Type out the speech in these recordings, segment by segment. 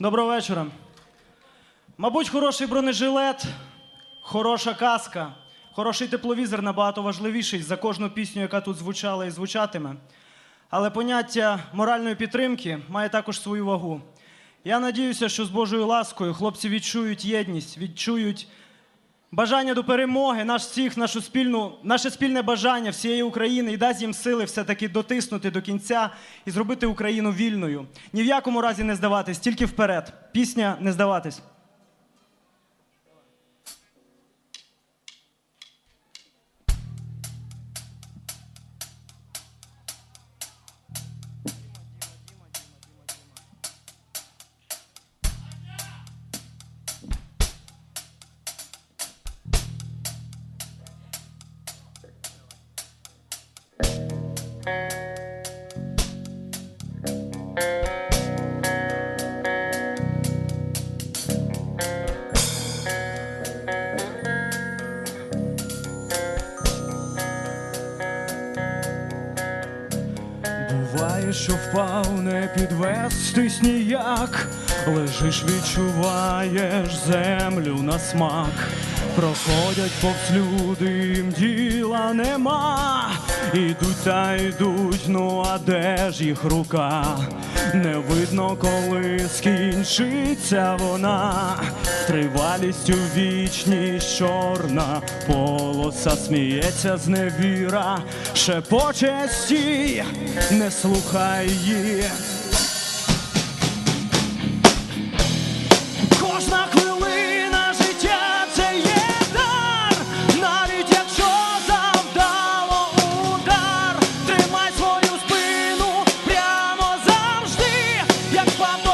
Доброго вечора. Мабуть, хороший бронежилет, хороша каска, хороший тепловізор набагато важливіший за кожну пісню, яка тут звучала і звучатиме. Але поняття моральної підтримки має також свою вагу. Я надіюся, що з Божою ласкою хлопці відчують єдність, відчують бажання до перемоги, наш всіх, нашу спільну, наше спільне бажання всієї України і дасть їм сили все-таки дотиснути до кінця і зробити Україну вільною. Ні в якому разі не здаватись, тільки вперед. Пісня не здаватись. Підвестись ніяк, лежиш, відчуваєш землю на смак. Проходять повз люди, їм діла нема. Ідуть та йдуть, ну а де ж їх рука? Не видно, коли скінчиться вона. Тривалістю вічність чорна полоса сміється з невіра, шепоче стій, не слухай її. Як папа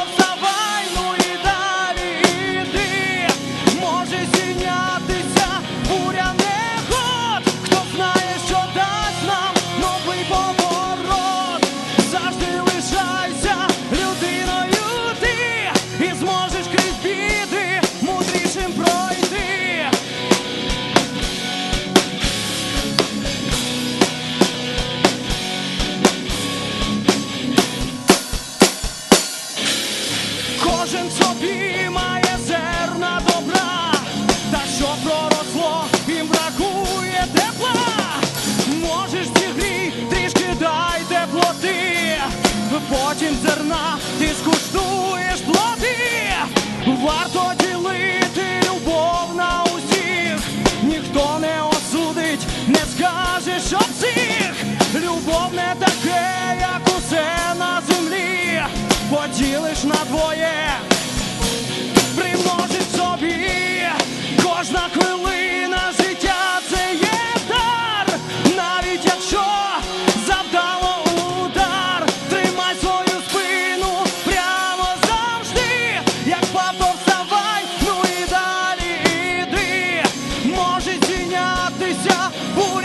потім зерна ти скуштуєш плоди. Варто ділити любов на усіх, ніхто не осудить, не скаже, що всіх. Любов не таке, як усе на землі, поділиш на двоє примножить собі кожна хвилина deixar por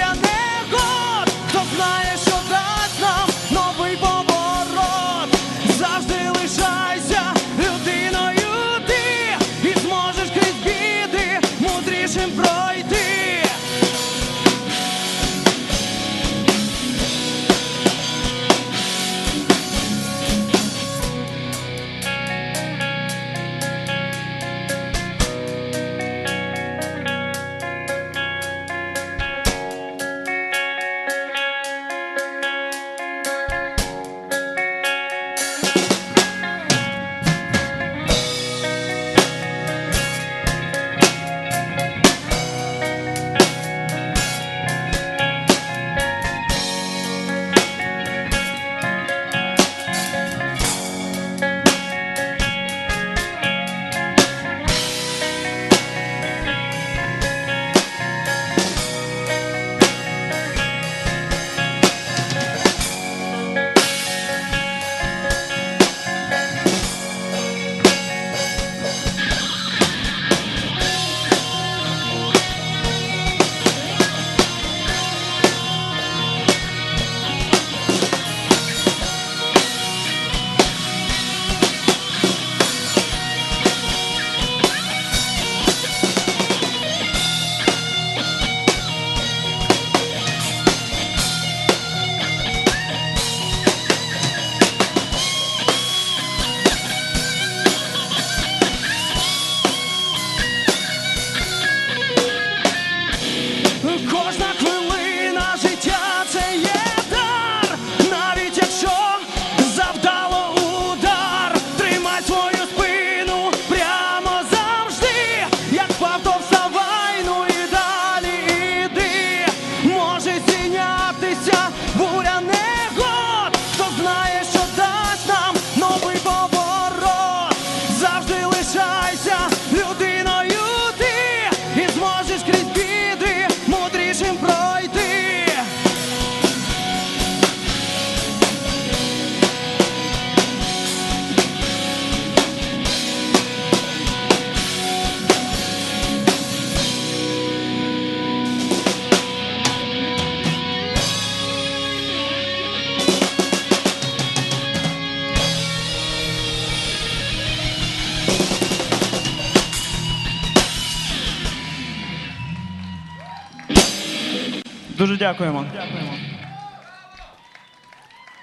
Дуже дякуємо.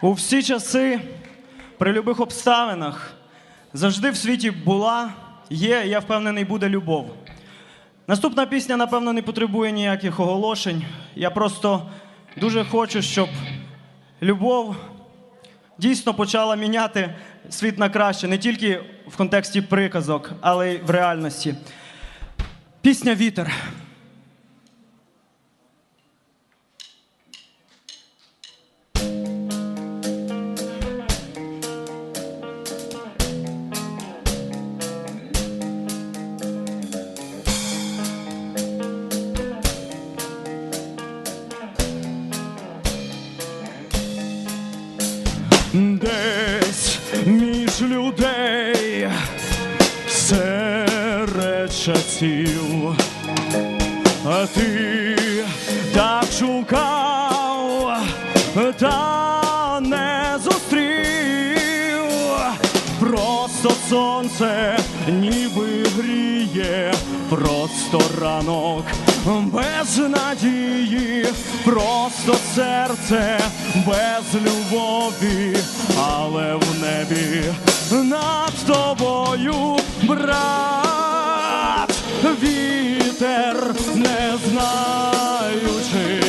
У всі часи, при любих обставинах, завжди в світі була, є, я впевнений, буде любов. Наступна пісня, напевно, не потребує ніяких оголошень. Я просто дуже хочу, щоб любов дійсно почала міняти світ на краще, не тільки в контексті приказок, але й в реальності. Пісня Вітер. Ранок. Без надії, просто серце без любові, але в небі над тобою брат, вітер не знаючи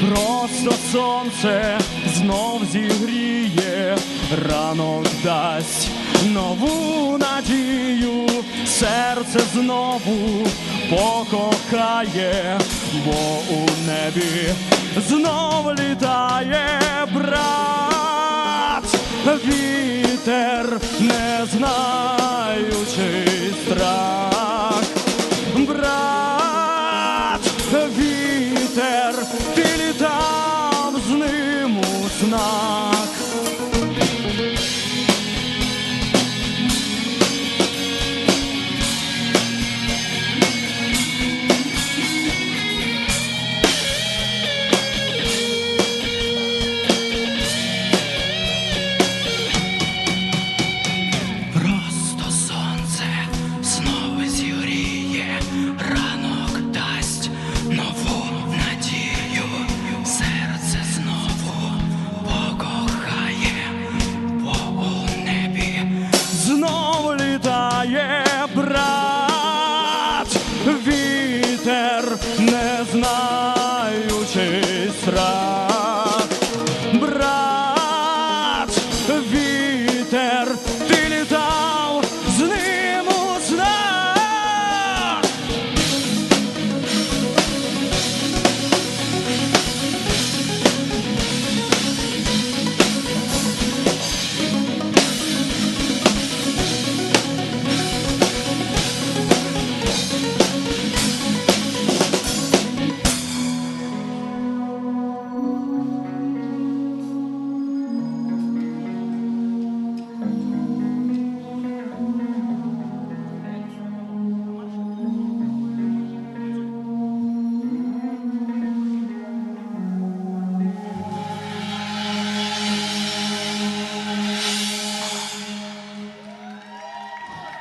просто сонце знов зігріє, ранок дасть нову надію, серце знову покохає, бо у небі знов літає брат, вітер не знаючи страх.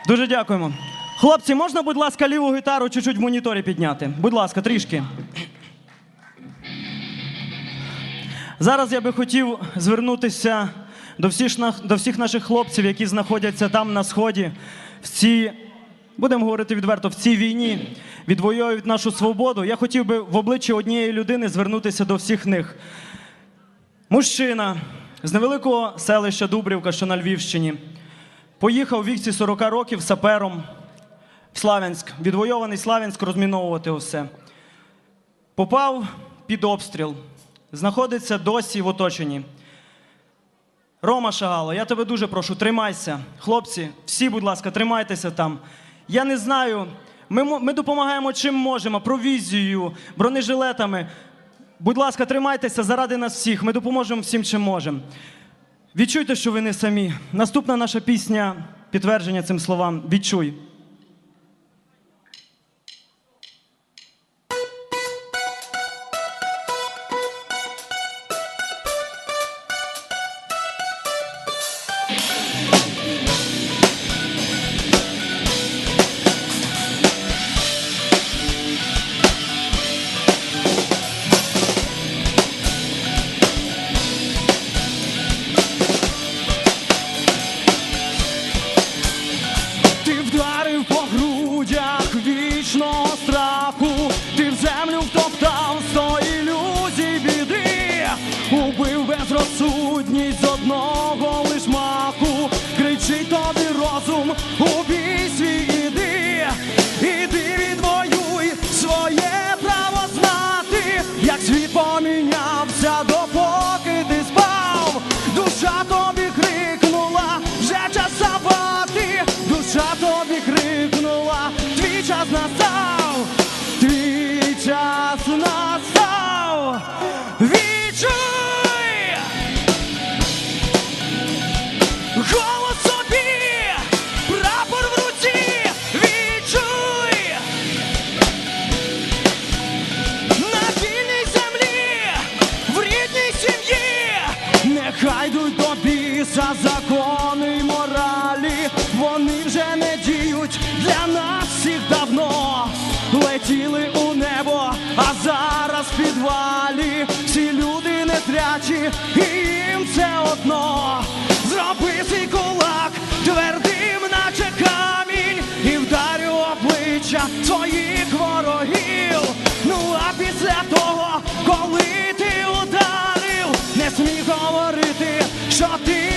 Дуже дякуємо. Хлопці, можна, будь ласка, ліву гітару чуть-чуть в моніторі підняти? Будь ласка, трішки. Зараз я би хотів звернутися до всіх, до всіх наших хлопців, які знаходяться там на сході, в цій, будемо говорити відверто, в цій війні, відвоюють нашу свободу. Я хотів би в обличчі однієї людини звернутися до всіх них. Мужчина з невеликого селища Дубрівка, що на Львівщині, поїхав у віці 40 років сапером в Славянськ, відвойований Славянськ розміновувати усе. Попав під обстріл, знаходиться досі в оточенні. Рома Шагало, я тебе дуже прошу, тримайся. Хлопці, всі, будь ласка, тримайтеся там. Я не знаю, ми, ми допомагаємо чим можемо, провізією, бронежилетами. Будь ласка, тримайтеся заради нас всіх. Ми допоможемо всім, чим можемо. Відчуйте, що ви не самі. Наступна наша пісня підтвердження цим словам. Відчуй. Вони вже не діють для нас всіх давно. Летіли у небо, а зараз в підвалі всі люди не трячі, і їм все одно. Зроби свій кулак твердим, наче камінь, і вдарю обличчя своїх ворогів. Ну а після того, коли ти ударив, не смій говорити, що ти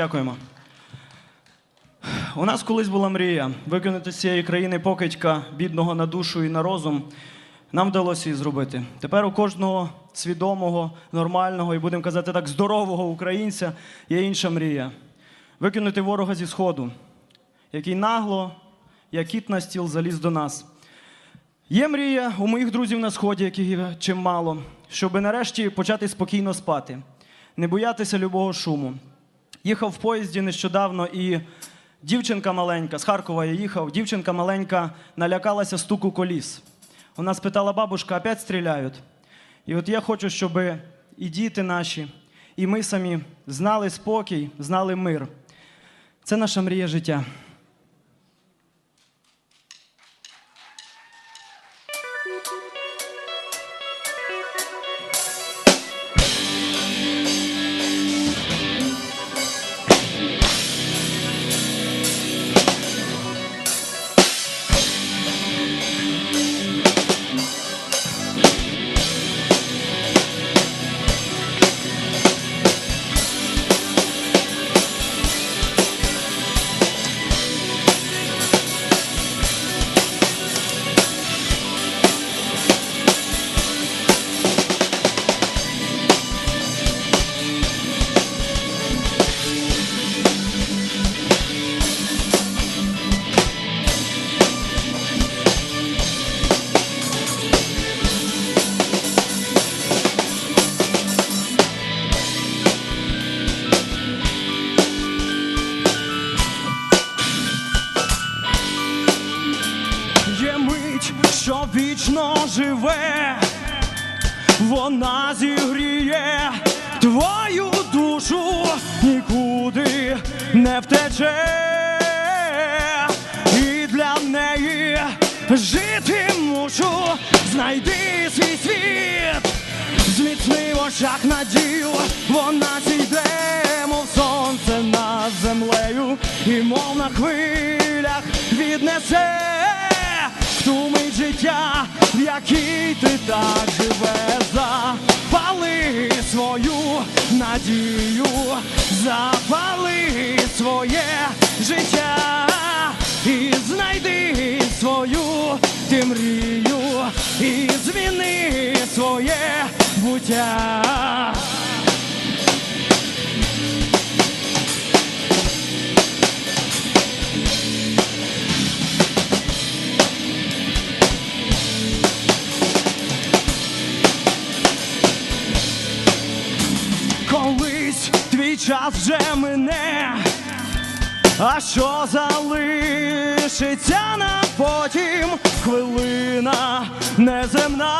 Дякуємо. У нас колись була мрія викинути з цієї країни покидька, бідного на душу і на розум. Нам вдалося її зробити. Тепер у кожного свідомого, нормального і будемо казати так, здорового українця є інша мрія. Викинути ворога зі сходу, який нагло, як кіт на стіл заліз до нас. Є мрія у моїх друзів на сході, яких чимало, щоб нарешті почати спокійно спати, не боятися любого шуму. Їхав в поїзді нещодавно і дівчинка маленька, з Харкова я їхав, дівчинка маленька налякалася стуку коліс. Вона спитала бабушка, опять стріляють? І от я хочу, щоб і діти наші, і ми самі знали спокій, знали мир. Це наша мрія життя. Що вічно живе, вона зігріє твою душу, нікуди не втече, і для неї жити мушу, знайди свій світ. Зміцни в очах надію, вона зійде, мов сонце над землею, і мов на хвилях віднесе в життя, в якій ти так живе, запали свою надію, запали своє життя і знайди свою ти мрію і зміни своє буття. Час вже мине, а що залишиться на потім? Хвилина неземна,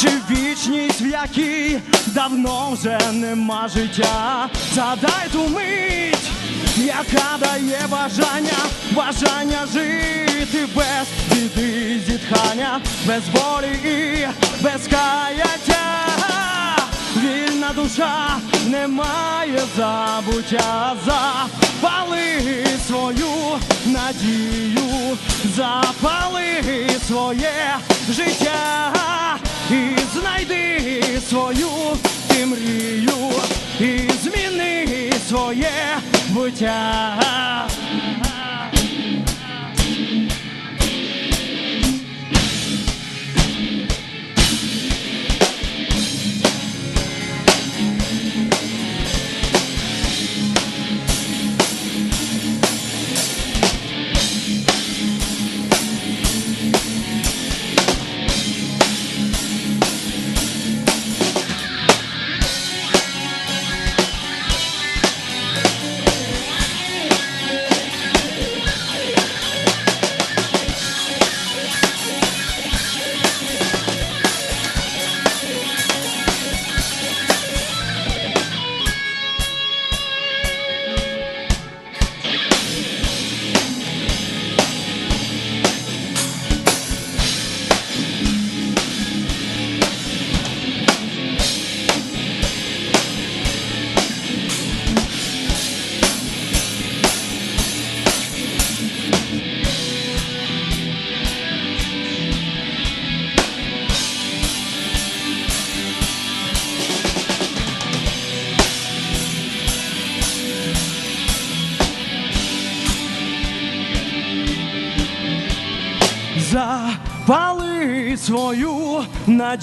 чи вічність, в якій давно вже нема життя, задай ту мить, яка дає бажання, бажання жити без біди, зітхання, без болі і без каяття. Вільна душа не має забуття, запали свою надію, запали своє життя і знайди свою ти мрію, і зміни своє буття.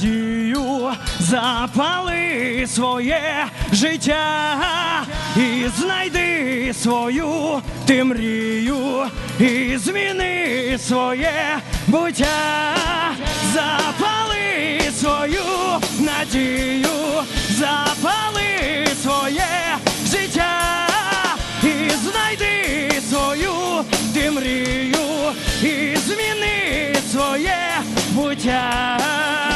Надію, запали своє життя і знайди свою ти мрію, і зміни своє буття, запали свою надію, запали своє життя і знайди свою ти мрію, і зміни своє буття.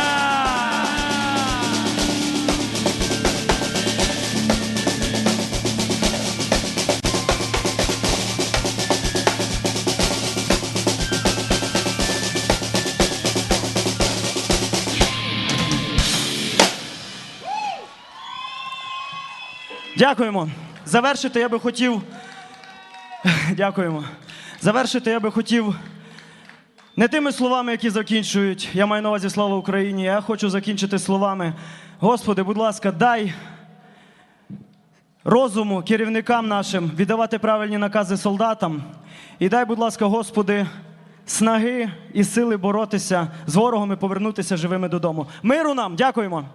Дякуємо. Завершити я би хотів. Дякуємо. Завершити я би хотів не тими словами, які закінчують. Я маю на увазі слава Україні. Я хочу закінчити словами. Господи, будь ласка, дай розуму керівникам нашим віддавати правильні накази солдатам. І дай, будь ласка, Господи, снаги і сили боротися з ворогом і повернутися живими додому. Миру нам, дякуємо.